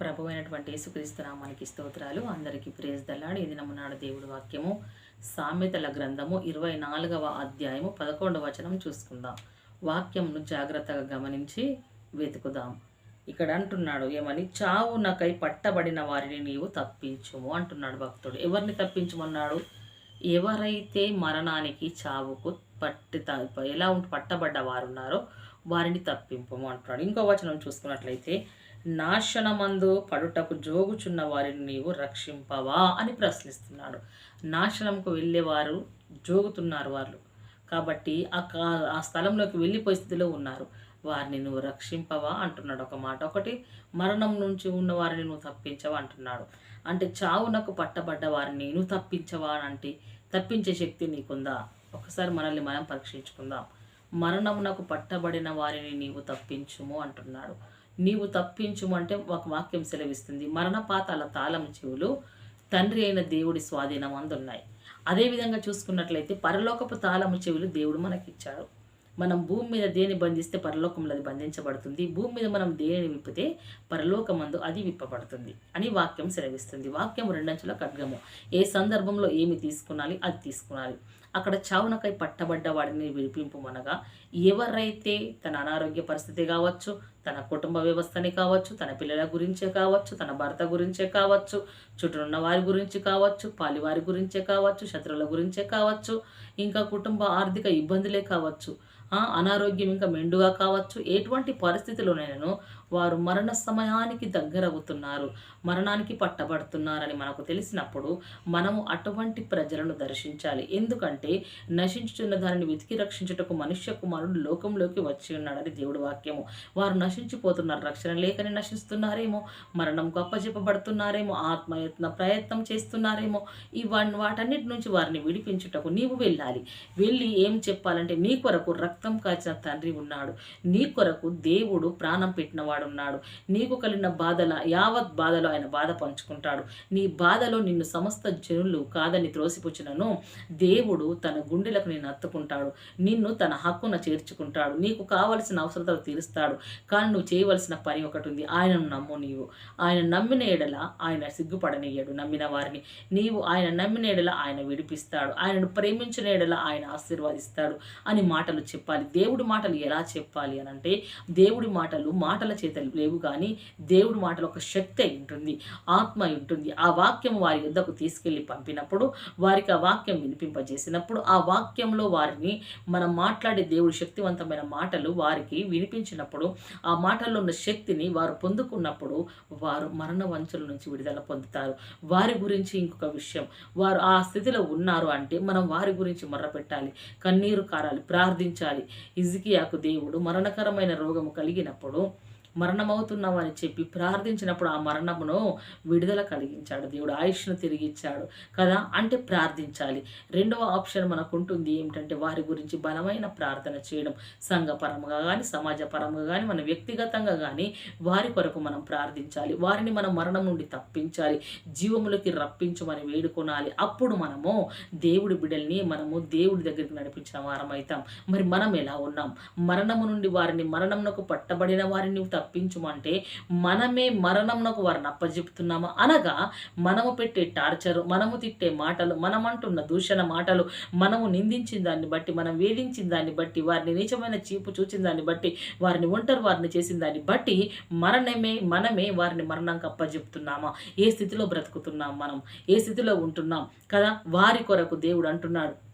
ప్రభు అయినటువంటి యేసుక్రీస్తునామానికి స్తోత్రాలు. అందరికీ ప్రేజ్ దల్లాడు ఇది నమ్మనాడు దేవుడి వాక్యము సామెతల గ్రంథము ఇరవై నాలుగవ అధ్యాయము పదకొండవ వచనం చూసుకుందాం. వాక్యంను జాగ్రత్తగా గమనించి వెతుకుదాం. ఇక్కడ అంటున్నాడు ఏమని? చావునకై పట్టబడిన వారిని నీవు తప్పించుము అంటున్నాడు భక్తుడు. ఎవరిని తప్పించమన్నాడు? ఎవరైతే మరణానికి చావుకు పట్టి ఎలా పట్టబడ్డ వారు ఉన్నారో వారిని తప్పింపము అంటున్నాడు. ఇంకో వచనం చూసుకున్నట్లయితే నాశనమందు పడుటకు జోగుచున్న వారిని నీవు రక్షింపవా అని ప్రశ్నిస్తున్నాడు. నాశనంకు వెళ్ళేవారు జోగుతున్నారు వాళ్ళు. కాబట్టి ఆ కా- ఆ స్థలంలోకి వెళ్ళిపోయే స్థితిలో ఉన్నారు. వారిని నువ్వు రక్షింపవా అంటున్నాడు ఒక మాట. ఒకటి మరణం నుంచి ఉన్న వారిని నువ్వు తప్పించవా అంటున్నాడు. అంటే చావునకు పట్టబడ్డ వారిని నువ్వు తప్పించవా అని అంటే తప్పించే శక్తి నీకుందా? ఒకసారి మనల్ని మనం పరీక్షించుకుందాం. మరణమునకు పట్టబడిన వారిని నీవు తప్పించుము అంటున్నాడు. నీవు తప్పించుము అంటే ఒక వాక్యం సెలవిస్తుంది. మరణపాతాల తాళం చెవులు తండ్రి అయిన దేవుడి స్వాధీనం అందున్నాయి. అదేవిధంగా చూసుకున్నట్లయితే పరలోకపు తాళము చెవులు దేవుడు మనకిచ్చాడు. మనం భూమి మీద దేని బంధిస్తే పరలోకంలో అది బంధించబడుతుంది. భూమి మీద మనం దేనిని విప్పితే పరలోకమందు అది విప్పబడుతుంది అని వాక్యం సెలవిస్తుంది. వాక్యం రెండంచుల ఖడ్గము. ఏ సందర్భంలో ఏమి తీసుకునాలి అది తీసుకునాలి అక్కడ చావునకై పట్టబడ్డ వాడిని విడిపింపుమనగా ఎవరైతే తన అనారోగ్య పరిస్థితి కావచ్చు తన కుటుంబ వ్యవస్థని కావచ్చు తన పిల్లల గురించే కావచ్చు తన భర్త గురించే కావచ్చు చుట్టూ ఉన్న వారి గురించి కావచ్చు పాలివారి గురించే కావచ్చు శత్రువుల గురించే కావచ్చు ఇంకా కుటుంబ ఆర్థిక ఇబ్బందులే కావచ్చు అనారోగ్యం ఇంకా మెండుగా కావచ్చు ఎటువంటి పరిస్థితిలోనైనాను వారు మరణ సమయానికి దగ్గరవుతున్నారు మరణానికి పట్టబడుతున్నారని మనకు తెలిసినప్పుడు మనము అటువంటి ప్రజలను దర్శించాలి. ఎందుకంటే నశించుచున్న దానిని వెతికి రక్షించుటకు మనుష్య కుమారుడు లోకంలోకి వచ్చి ఉన్నాడని దేవుడు వాక్యము. వారు నశించిపోతున్నారు రక్షణ లేకని నశిస్తున్నారేమో మరణం గొప్పచెప్పబడుతున్నారేమో ఆత్మయత్న ప్రయత్నం చేస్తున్నారేమో ఇవన్నీ వాటన్నిటి నుంచి వారిని విడిపించుటకు నీవు వెళ్ళాలి. వెళ్ళి ఏం చెప్పాలంటే నీ కొరకు రక్తం కాచిన తండ్రి ఉన్నాడు. నీ కొరకు దేవుడు ప్రాణం పెట్టినవాడు ఉన్నాడు నీకు కలిగిన బాధల యావత్ బాధలో ఆయన బాధ పంచుకుంటాడు. నీ బాధలో నిన్ను సమస్త జనులు కాదని త్రోసిపుచ్చినను. దేవుడు తన గుండెలకు నిన్ను అత్తుకుంటాడు. నిన్ను తన హక్కున చేర్చుకుంటాడు. నీకు కావలసిన అవసరతలు తీరుస్తాడు. కానీ నువ్వు చేయవలసిన పని ఒకటి ఉంది ఆయనను నమ్ము నీవు. ఆయన నమ్మిన ఎడల ఆయన సిగ్గుపడనీయడు. నమ్మిన వారిని నీవు ఆయన నమ్మిన ఎడల ఆయన విడిపిస్తాడు. ఆయనను ప్రేమించిన ఎడల ఆయన ఆశీర్వదిస్తాడు అని మాటలు చెప్పాలి. దేవుడి మాటలు ఎలా చెప్పాలి అని అంటే దేవుడి మాటలు మాటల చేత లేవు కానీ దేవుడి మాటలు ఒక శక్తి ఉంటుంది ఆత్మ ఉంటుంది. ఆ వాక్యం వారి యుద్ధకు తీసుకెళ్ళి పంపినప్పుడు వారికి ఆ వాక్యం వినిపింపజేసినప్పుడు ఆ వాక్యంలో వారిని మనం మాట్లాడే దేవుడి శక్తివంతమైన మాటలు వారికి వినిపించినప్పుడు ఆ మాటల్లో ఉన్న శక్తిని వారు పొందుకున్నప్పుడు వారు మరణ వంచుల నుంచి విడుదల పొందుతారు. వారి గురించి ఇంకొక విషయం వారు ఆ స్థితిలో ఉన్నారు అంటే మనం వారి గురించి మొర్రపెట్టాలి కన్నీరు కారాలి ప్రార్థించాలి. ఇజికియాకు దేవుడు మరణకరమైన రోగము కలిగినప్పుడు మరణమవుతున్నామని చెప్పి ప్రార్థించినప్పుడు ఆ మరణమును విడుదల కలిగించాడు. దేవుడు ఆయుష్ను తిరిగి ఇచ్చాడు కదా? అంటే ప్రార్థించాలి. రెండవ ఆప్షన్ మనకు ఉంటుంది ఏమిటంటే వారి గురించి బలమైన ప్రార్థన చేయడం. సంఘపరంగా కానీ సమాజపరంగా కానీ మన వ్యక్తిగతంగా కానీ వారి కొరకు మనం ప్రార్థించాలి. వారిని మనం మరణం నుండి తప్పించాలి. జీవములకి రప్పించమని వేడుకొనాలి. అప్పుడు మనము దేవుడి బిడల్ని మనము దేవుడి దగ్గరికి నడిపించిన వారం అవుతాం మరి మనం ఎలా ఉన్నాం? మరణము నుండి వారిని మరణమునకు పట్టబడిన వారిని తప్పించుమంటే మనమే మరణంనకు వారిని అప్పజెపుతున్నామా అనగా మనము పెట్టే టార్చరు మనము తిట్టే మాటలు మనం అంటున్న దూషణ మాటలు మనము నిందించిన దాన్ని బట్టి మనం వేధించిన దాన్ని బట్టి వారిని నీచమైన చీపు చూచిన దాన్ని బట్టి వారిని ఒంటరి వారిని చేసిన దాన్ని బట్టి మరణమే మనమే వారిని మరణంకి అప్పజెప్తున్నామా? ఏ స్థితిలో బ్రతుకుతున్నాం మనం? ఏ స్థితిలో ఉంటున్నాం? కదా వారి కొరకు దేవుడు అంటున్నాడు.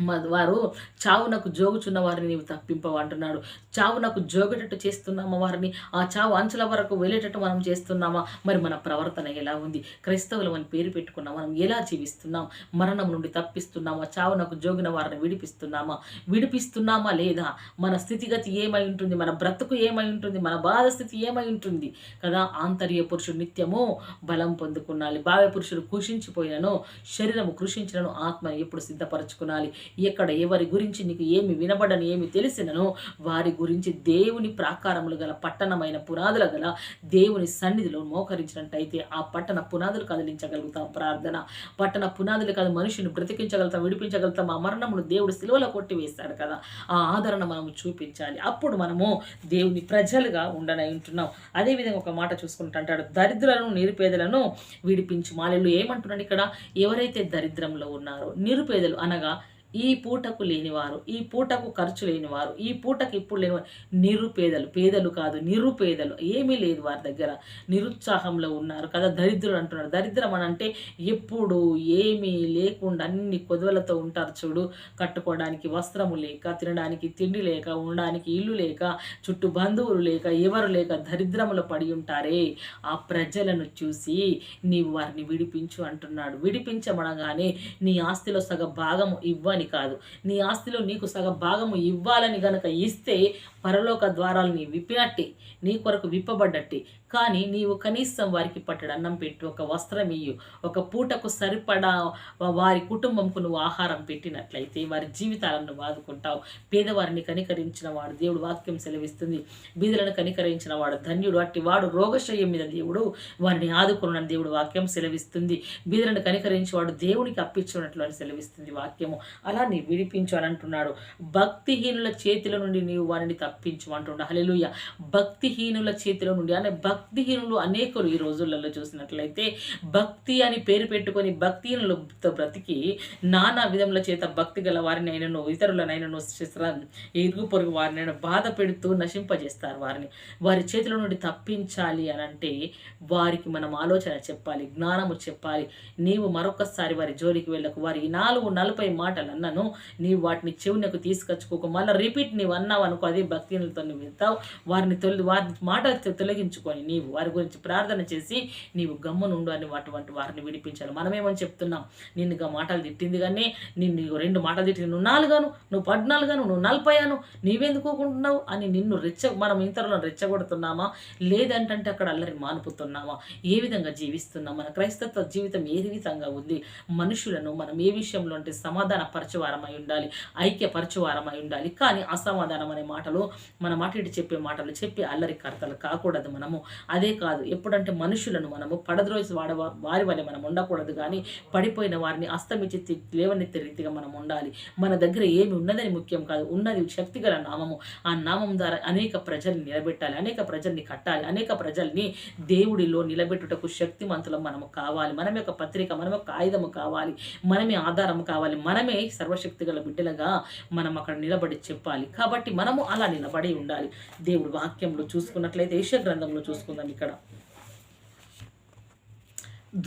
వారు చావునకు జోగుచున్న వారిని నీవు తప్పింపవు అంటున్నాడు. చావునకు జోగేటట్టు చేస్తున్నామా వారిని? ఆ చావు అంచుల వరకు వెళ్ళేటట్టు మనం చేస్తున్నామా? మరి మన ప్రవర్తన ఎలా ఉంది? క్రైస్తవులు అని పేరు పెట్టుకున్నాం మనం ఎలా జీవిస్తున్నాం? మరణం నుండి తప్పిస్తున్నామా? చావునకు జోగిన వారిని విడిపిస్తున్నామా? విడిపిస్తున్నామా లేదా? మన స్థితిగతి ఏమై ఉంటుంది? మన బ్రతుకు ఏమై ఉంటుంది? మన బాధ స్థితి ఏమై ఉంటుంది? కదా ఆంతర్య పురుషుడు నిత్యము బలం పొందుకున్నాలి. భావ్య పురుషుడు కృషించిపోయినను శరీరము కృషించినను ఆత్మ ఎప్పుడు సిద్ధపరచుకునాలి? ఇక్కడ ఎవరి గురించి నీకు ఏమి వినబడని ఏమి తెలిసినను వారి గురించి దేవుని ప్రాకారములు గల పట్టణమైన పునాదుల గల దేవుని సన్నిధిలో మోకరించినట్టయితే ఆ పట్టణ పునాదులు కదిలించగలుగుతాం ప్రార్థన. పట్టణ పునాదులు కాదు మనిషిని బ్రతికించగలుగుతాం విడిపించగలుగుతాం. ఆ మరణమును దేవుడు సిలువలో కొట్టి వేస్తాడు కదా. ఆ ఆదరణ మనము చూపించాలి. అప్పుడు మనము దేవుని ప్రజలుగా ఉండనై ఉంటున్నాం. అదేవిధంగా ఒక మాట చూసుకుంటా అంటాడు దరిద్రులను నిరుపేదలను విడిపించు మాలలు ఏమంటున్నాడు ఇక్కడ? ఎవరైతే దరిద్రంలో ఉన్నారో నిరుపేదలు అనగా ఈ పూటకు లేనివారు ఈ పూటకు ఖర్చు లేనివారు ఈ పూటకు ఇప్పుడు లేనివారు నిరుపేదలు పేదలు కాదు నిరుపేదలు ఏమీ లేదు వారి దగ్గర. నిరుత్సాహంలో ఉన్నారు కదా దరిద్రులు అంటున్నారు. దరిద్రం అని అంటే ఎప్పుడు ఏమీ లేకుండా అన్ని కొదవలతో ఉంటారు చూడు. కట్టుకోవడానికి వస్త్రము లేక తినడానికి తిండి లేక ఉండడానికి ఇల్లు లేక చుట్టూ బంధువులు లేక ఎవరు లేక దరిద్రములో పడి ఉంటారే. ఆ ప్రజలను చూసి నీవు వారిని విడిపించు అంటున్నాడు. విడిపించమనగానే నీ ఆస్తిలో సగ భాగము ఇవ్వని కాదు. నీ ఆస్తిలో నీకు సగ భాగము ఇవ్వాలని గనక ఇస్తే పరలోక ద్వారాలని విప్పినట్టే నీ కొరకు విప్పబడ్డట్టే. కానీ నీవు కనీసం వారికి పట్టడు అన్నం పెట్టు ఒక వస్త్రం ఇయ్యు ఒక పూటకు సరిపడా వారి కుటుంబంకు నువ్వు ఆహారం పెట్టినట్లయితే వారి జీవితాలను బాదుకుంటావు పేదవారిని కనికరించిన వాడు దేవుడు వాక్యం సెలవిస్తుంది. బీదలను కనికరించిన వాడు ధన్యుడు అట్టి వాడు రోగశయ్యం మీద దేవుడు వారిని ఆదుకున్న దేవుడు వాక్యం సెలవిస్తుంది. బీదలను కనికరించి వాడు దేవునికి అప్పించినట్లు అని సెలవిస్తుంది వాక్యము. అలా నీ విడిపించు అని అంటున్నాడు. భక్తిహీనుల చేతిలో నుండి నీవు వారిని తప్పించు అంటున్నాడు. హల్లెలూయా. భక్తిహీనుల చేతిలో నుండి అనే భక్తి భక్తిహీనులు అనేకులు ఈ రోజులలో చూసినట్లయితే భక్తి అని పేరు పెట్టుకొని భక్తిహీనులతో బ్రతికి నానా విధముల చేత భక్తి గల వారినైనను ఇతరులనైనను ఇరుగు పొరుగు వారినైనా బాధ పెడుతూ నశింపజేస్తారు వారిని. వారి చేతుల నుండి తప్పించాలి అని అంటే వారికి మనం ఆలోచన చెప్పాలి జ్ఞానము చెప్పాలి. నీవు మరొకసారి వారి జోలికి వెళ్ళకు వారి నాలుగు నలభై మాటలు అన్నను నీవు వాటిని చెవునకు తీసుకొచ్చుకోకు. మళ్ళీ రిపీట్ నీవు అన్నావు అనుకో అదే భక్తినులతో నువ్వు వెళ్తావు. వారిని తొలి వారి మాట తొలగించుకొని నీవు వారి గురించి ప్రార్థన చేసి నీవు గమ్మునుండు అని అటువంటి వారిని విడిపించాలి. మనమేమని చెప్తున్నాం? నిన్నుగా మాటలు తిట్టింది కానీ నిన్ను రెండు మాటలు తిట్టింది. నువ్వు నాలుగాను నువ్వు పద్నాలుగాను నువ్వు నలభైను నీవెందుకోకుంటున్నావు అని నిన్ను రెచ్చ మనం ఇతరులను రెచ్చగొడుతున్నామా? లేదంటే అక్కడ అల్లరి మానుపుతున్నామా? ఏ విధంగా జీవిస్తున్నాం? మన క్రైస్తత్వ జీవితం ఏ విధంగా ఉంది? మనుషులను మనం ఏ విషయంలో అంటే సమాధాన పరచువారమై ఉండాలి ఐక్యపరచువారమై ఉండాలి. కానీ అసమాధానం అనే మాటలు మన మాట ఇటు చెప్పే మాటలు చెప్పి అల్లరి కర్తలు కాకూడదు మనము. అదే కాదు ఎప్పుడంటే మనుషులను మనము పడద్రోసి వాడ వారి వల్ల మనం ఉండకూడదు కానీ పడిపోయిన వారిని అస్తమిచ్చి తి- లేవనెత్తే రీతిగా మనం ఉండాలి. మన దగ్గర ఏమి ఉన్నదని ముఖ్యం కాదు ఉన్నది శక్తిగల నామము. ఆ నామం ద్వారా అనేక ప్రజల్ని నిలబెట్టాలి అనేక ప్రజల్ని కట్టాలి అనేక ప్రజల్ని దేవుడిలో నిలబెట్టుటకు శక్తిమంతులం మనము కావాలి. మనం యొక్క పత్రిక మనం యొక్క ఆయుధము కావాలి. మనమే ఆధారం కావాలి. మనమే సర్వశక్తి గల బిడ్డలుగా మనం అక్కడ నిలబడి చెప్పాలి. కాబట్టి మనము అలా నిలబడి ఉండాలి. దేవుడు వాక్యంలో చూసుకున్నట్లయితే ఏష గ్రంథంలో చేసుకుందాం ఇక్కడ.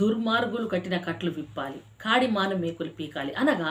దుర్మార్గులు కట్టిన కట్లు విప్పాలి కాడి మాను మేకులు పీకాలి. అనగా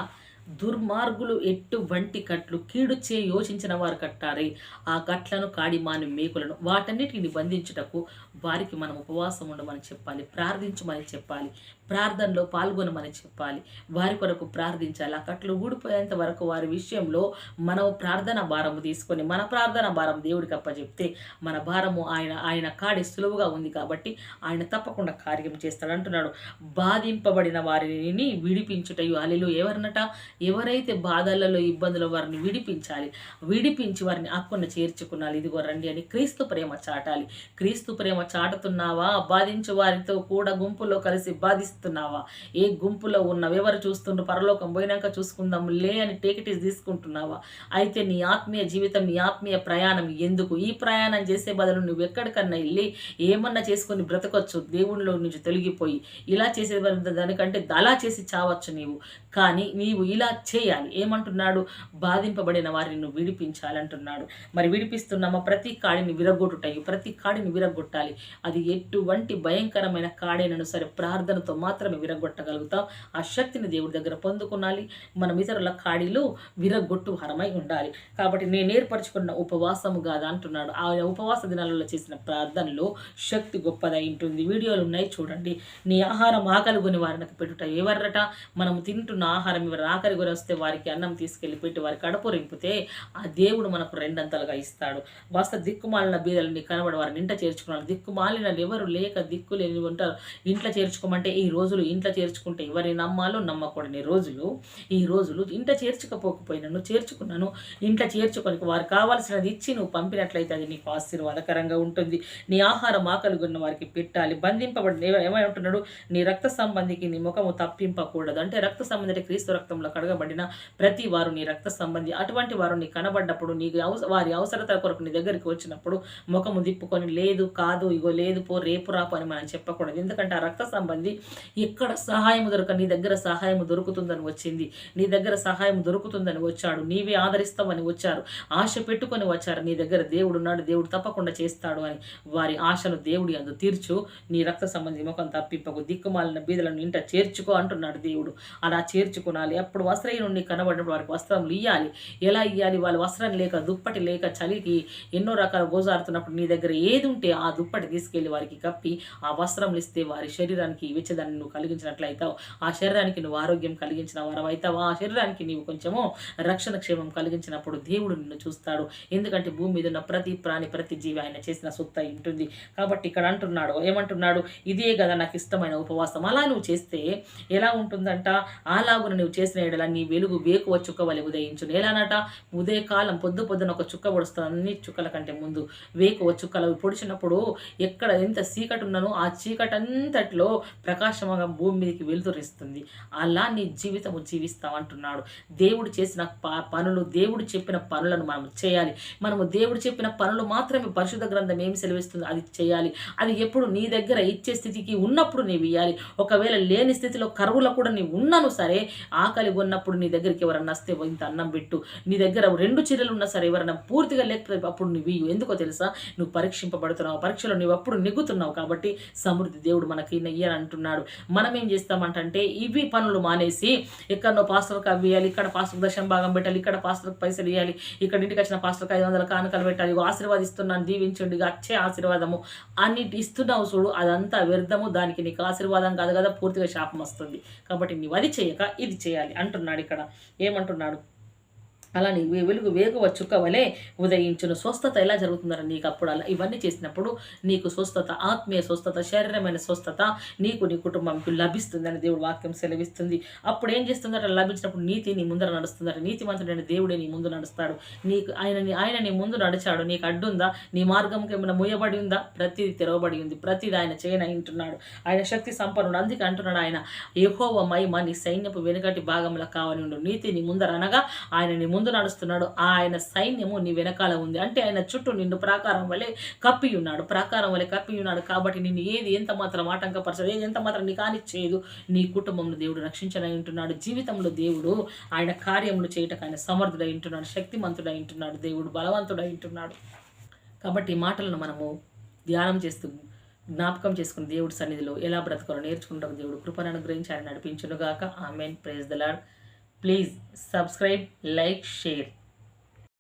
దుర్మార్గులు ఎటువంటి కట్లు కీడు చే యోచించిన వారు కట్టారే. ఆ కట్లను కాడిమాని మేకులను వాటన్నిటిని బంధించుటకు వారికి మనం ఉపవాసం ఉండమని చెప్పాలి ప్రార్థించమని చెప్పాలి. ప్రార్థనలో పాల్గొనమని చెప్పాలి. వారి కొరకు ప్రార్థించాలి. ఆ కట్లు ఊడిపోయేంత వరకు వారి విషయంలో మనం ప్రార్థన భారము తీసుకొని మన ప్రార్థన భారం దేవుడికి అప్పచెప్తే మన భారము ఆయన ఆయన కాడి సులువుగా ఉంది కాబట్టి ఆయన తప్పకుండా కార్యం చేస్తాడు అంటున్నాడు. బాధింపబడిన వారిని విడిపించుటయు అలిలో ఎవరినట? ఎవరైతే బాధలలో ఇబ్బందులు వారిని విడిపించాలి విడిపించి వారిని అక్కున చేర్చుకున్నాలి. ఇదిగో రండి అని క్రీస్తు ప్రేమ చాటాలి. క్రీస్తు ప్రేమ చాటుతున్నావా? బాధించు వారితో కూడా గుంపులో కలిసి బాధిస్తున్నావా ఏ గుంపులో ఉన్నావు? ఎవరు చూస్తుండ్రు? పరలోకం పోయినాక చూసుకుందాము లే అని టేకిటీస్ తీసుకుంటున్నావా? అయితే నీ ఆత్మీయ జీవితం నీ ఆత్మీయ ప్రయాణం ఎందుకు? ఈ ప్రయాణం చేసే బదులు నువ్వు ఎక్కడికన్నా వెళ్ళి ఏమన్నా చేసుకొని బ్రతకొచ్చు దేవునిలో నుంచి తొలగిపోయి. ఇలా చేసే దానికంటే అలా చేసి చావచ్చు నీవు. కానీ నీవు ఇలా చేయాలి. ఏమంటున్నాడు? బాధింపబడిన వారిని నువ్వు విడిపించాలంటున్నాడు. మరి విడిపిస్తున్నామా? ప్రతి కాడిని విరగొట్టుటయు ప్రతి కాడిని విరగొట్టాలి. అది ఎటువంటి భయంకరమైన కాడైనను సరే ప్రార్థనతో మాత్రమే విరగొట్టగలుగుతాం ఆ శక్తిని దేవుడి దగ్గర పొందుకునాలి మనం ఇతరుల కాడిలో విరగొట్టు హరమై ఉండాలి. కాబట్టి నేను ఏర్పరచుకున్న ఉపవాసము కాదా అంటున్నాడు. ఆ ఉపవాస దినాలలో చేసిన ప్రార్థనలో శక్తి గొప్పదై ఉంటుంది. వీడియోలు ఉన్నాయి చూడండి. నీ ఆహారం ఆకలిగొని వారికి పెట్టుట ఎవర్రట మనము తింటున్న ఆహారం ఎవరు? ఆకలి కొని వస్తే వారికి అన్నం తీసుకెళ్ళి పెట్టి వారి కడుపు రింపితే ఆ దేవుడు మనకు రెండంతలుగా ఇస్తాడు. వస్త దిక్కుమాలిన బీదలని కనబడి వారిని ఇంట చేర్చుకున్నాను దిక్కుమాలిన ఎవరు లేక దిక్కు లేని ఉంటారు. ఇంట్లో చేర్చుకోమంటే ఈ రోజులు ఇంట్లో చేర్చుకుంటే ఎవరిని నమ్మాలో నమ్మకూడని రోజులు ఈ రోజులు ఇంట చేర్చుకపోకపోయినాను చేర్చుకున్నాను ఇంట్లో చేర్చుకొని వారు కావాల్సినది ఇచ్చి నువ్వు పంపినట్లయితే అది నీకు ఆశీర్వాదకరంగా ఉంటుంది. నీ ఆహారం ఆకలి ఉన్న వారికి పెట్టాలి. బంధింపబడి ఏమంటున్నాడు? నీ రక్త సంబంధికి నీ ముఖము తప్పింపకూడదు. అంటే రక్త సంబంధి అంటే క్రీస్తు రక్తంలో కడగబడిన ప్రతి వారు నీ రక్త సంబంధి అటువంటి వారు నీ కనబడ్డప్పుడు నీ అవస- వారి అవసరత కొరకు నీ దగ్గరికి వచ్చినప్పుడు ముఖము దిప్పుకొని లేదు కాదు ఇగో లేదు పో రేపు రాపు అని మనం చెప్పకూడదు. ఎందుకంటే ఆ రక్త సంబంధి ఎక్కడ సహాయం దొరక నీ దగ్గర సహాయం దొరుకుతుందని వచ్చింది. నీ దగ్గర సహాయం దొరుకుతుందని వచ్చాడు. నీవే ఆదరిస్తామని వచ్చారు. ఆశ పెట్టుకొని వచ్చారు. నీ దగ్గర దేవుడు ఉన్నాడు. దేవుడు తప్పకుండా చేస్తాడు అని వారి ఆశను దేవుడి అందు తీర్చు. నీ రక్త సంబంధి ముఖం తప్పింపకు దిక్కుమాలిన బీదలను ఇంట చేర్చుకో అంటున్నాడు దేవుడు. అలా చేర్చుకోనాలి. అప్పుడు నుండి కనబడినప్పుడు వారికి వస్త్రములు ఇయ్యాలి. ఎలా ఇయ్యాలి? వాళ్ళ వస్త్రం లేక దుప్పటి లేక చలికి ఎన్నో రకాల గోజారుతున్నప్పుడు నీ దగ్గర ఏది ఉంటే ఆ దుప్పటి తీసుకెళ్ళి వారికి కప్పి ఆ వస్త్రములు ఇస్తే వారి శరీరానికి వెచ్చదాన్ని నువ్వు కలిగించినట్లయితావు ఆ శరీరానికి నువ్వు ఆరోగ్యం కలిగించిన వారు అవుతావు ఆ శరీరానికి నీవు కొంచెము రక్షణ క్షేమం కలిగించినప్పుడు దేవుడు నిన్ను చూస్తాడు. ఎందుకంటే భూమి మీద ఉన్న ప్రతి ప్రాణి ప్రతి జీవి ఆయన చేసిన సొత్త ఉంటుంది. కాబట్టి ఇక్కడ అంటున్నాడు ఏమంటున్నాడు? ఇదే కదా నాకు ఇష్టమైన ఉపవాసం. అలా నువ్వు చేస్తే ఎలా ఉంటుందంట? అలాగున నువ్వు చేసిన ఎడల నీ వెలుగు వేకువ చుక్క వలె ఉదయించును. ఎలానట? ఉదయకాలం పొద్దు పొద్దున ఒక చుక్క పొడుస్తుంది. అన్ని చుక్కల కంటే ముందు వేకువ చుక్కలు పొడిచినప్పుడు ఎక్కడ ఎంత చీకటి ఉన్ననో ఆ చీకటి అంతట్లో ప్రకాశంగా భూమి మీదకి వెలుతురిస్తుంది. అలా నీ జీవితము జీవిస్తావు అంటున్నాడు దేవుడు చేసిన ప- పనులు దేవుడు చెప్పిన పనులను మనం చేయాలి. మనము దేవుడు చెప్పిన పనులు మాత్రమే పరిశుద్ధ గ్రంథం ఏమి సెలవిస్తుంది? అది చేయాలి. అది ఎప్పుడు నీ దగ్గర ఇచ్చే స్థితికి ఉన్నప్పుడు నీవు ఇవ్వాలి ఒకవేళ లేని స్థితిలో కరువులో కూడా నీవు ఉన్నాను సరే ఆకలి ఉన్నప్పుడు నీ దగ్గరికి ఎవరన్నా వస్తే ఇంత అన్నం పెట్టు. నీ దగ్గర రెండు చీరలు ఉన్నా సరే ఎవరన్నా పూర్తిగా లేకపోతే అప్పుడు నువ్వు ఇయ్యు. ఎందుకో తెలుసా? నువ్వు పరీక్షింపబడుతున్నావు. పరీక్షలో నువ్వు అప్పుడు నెగ్గుతున్నావు కాబట్టి సమృద్ధి దేవుడు మనకి నెయ్యని అంటున్నాడు. మనం ఏం చేస్తామంటే ఇవి పనులు మానేసి ఎక్కడనో పాస్టర్కి అవి ఇవ్వాలి ఇక్కడ పాస్టర్ దశం భాగం పెట్టాలి ఇక్కడ పాస్టర్కి పైసలు ఇవ్వాలి ఇక్కడ ఇంటికి వచ్చిన పాస్టర్కి ఐదు వందల కానుకలు పెట్టాలి ఆశీర్వాదిస్తున్నాను దీవించండి అచ్చే ఆశీర్వాదము అన్నిటి ఇస్తున్నావు చూడు అదంతా వ్యర్థము దానికి నీకు ఆశీర్వాదం కాదు కదా పూర్తిగా శాపం వస్తుంది. కాబట్టి నీవు అది చేయక ఇది చేయాలి అంటున్నాడు ఇక్కడ. ఏమంటున్నాడు? అలా నీ వెలుగు వేగువ చుక్క వలె ఉదయించును. స్వస్థత ఎలా జరుగుతుందని నీకు అప్పుడు అలా? ఇవన్నీ చేసినప్పుడు నీకు స్వస్థత ఆత్మీయ స్వస్థత శారీరమైన స్వస్థత నీకు నీ కుటుంబంకి లభిస్తుందని దేవుడు వాక్యం సెలవిస్తుంది. అప్పుడు ఏం చేస్తుందట? లభించినప్పుడు నీతి నీ ముందర నడుస్తుందట. నీతిమంతుడైన దేవుడే నీ ముందు నడుస్తాడు. నీకు ఆయన ఆయన నీ ముందు నడిచాడు. నీకు అడ్డుందా? నీ మార్గంకి ఏమైనా ముయ్యబడి ఉందా? ప్రతిది తెరవబడి ఉంది. ప్రతిది ఆయన చేయనంటున్నాడు ఆయన శక్తి సంపన్నుడు. అందుకే అంటున్నాడు ఆయన యహోవ మహిమ నీ సైన్యపు వెనుకటి భాగంలో కావని ఉండు. నీతి నీ ముందర అనగా ఆయన నీ ముందు నడుస్తున్నాడు. ఆయన సైన్యము నీ వెనకాల ఉంది. అంటే ఆయన చుట్టూ నిన్ను ప్రాకారం వలె కప్పి ఉన్నాడు. ప్రాకారం వలె కప్పి ఉన్నాడు కాబట్టి నిన్ను ఏది ఎంత మాత్రం ఆటంకపరచదు ఏది ఎంత మాత్రం నీ కానిచ్చేయదు నీ కుటుంబంలో దేవుడు రక్షించనై ఉంటున్నాడు. జీవితంలో దేవుడు ఆయన కార్యములు చేయటకు ఆయన సమర్థుడై ఉంటున్నాడు. శక్తిమంతుడై ఉంటున్నాడు. దేవుడు బలవంతుడై ఉంటున్నాడు. కాబట్టి ఈ మాటలను మనము ధ్యానం చేస్తూ జ్ఞాపకం చేసుకుని దేవుడి సన్నిధిలో ఎలా బ్రతకాలో నేర్చుకుంటాం దేవుడు కృపను అనుగ్రహించి ఆయన నడిపించునుగాక. Amen. Praise the Lord Please subscribe, like, share.